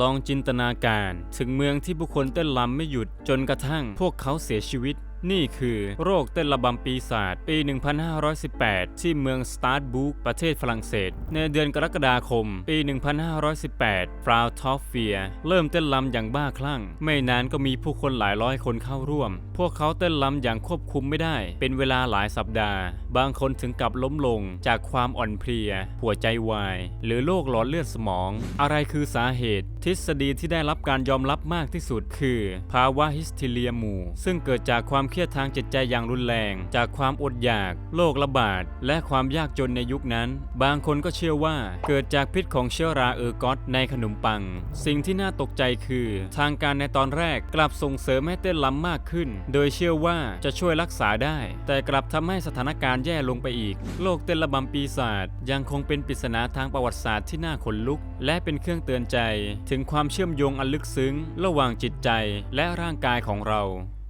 ลองจินตนาการถึงเมืองที่ผู้คนเต้นรำไม่หยุดจนกระทั่งพวกเขาเสียชีวิต นี่คือโรคเต้นระบำปีศาจปี 1518 ที่เมืองสตาร์ทบุกประเทศฝรั่งเศส ในเดือนกรกฎาคม ปี 1518 ฟราวทอฟเฟีย เริ่มเต้นรำอย่างบ้าคลั่ง ไม่นานก็มีผู้คนหลายร้อยคนเข้าร่วม พวกเขาเต้นรำอย่างควบคุมไม่ได้ เป็นเวลาหลายสัปดาห์ บางคนถึงกับล้มลงจากความอ่อนเพลีย หัวใจวาย หรือโรคหลอดเลือดสมอง อะไรคือสาเหตุ ทฤษฎีที่ได้รับการยอมรับมากที่สุด คือ ภาวะฮิสเทเรียหมู่ ซึ่งเกิดจากความเครียดทางจิตใจอย่างรุนแรง จากความอดอยาก โรคระบาด และความยากจนในยุคนั้น บางคนก็เชื่อว่าเกิดจากพิษของเชื้อราเออร์กอสในขนมปัง สิ่งที่น่าตกใจคือ ทางการในตอนแรกกลับส่งเสริมให้เต้นรำมากขึ้น โดยเชื่อว่าจะช่วยรักษาได้ แต่กลับทำให้สถานการณ์แย่ลงไปอีก โรคเต้นระบำปีศาจยังคงเป็นปริศนาทางประวัติศาสตร์ที่น่าขนลุก และเป็นเครื่องเตือนใจถึงถึงความเชื่อมโยงอันลึกซึ้ง ระหว่างจิตใจและร่างกายของเรา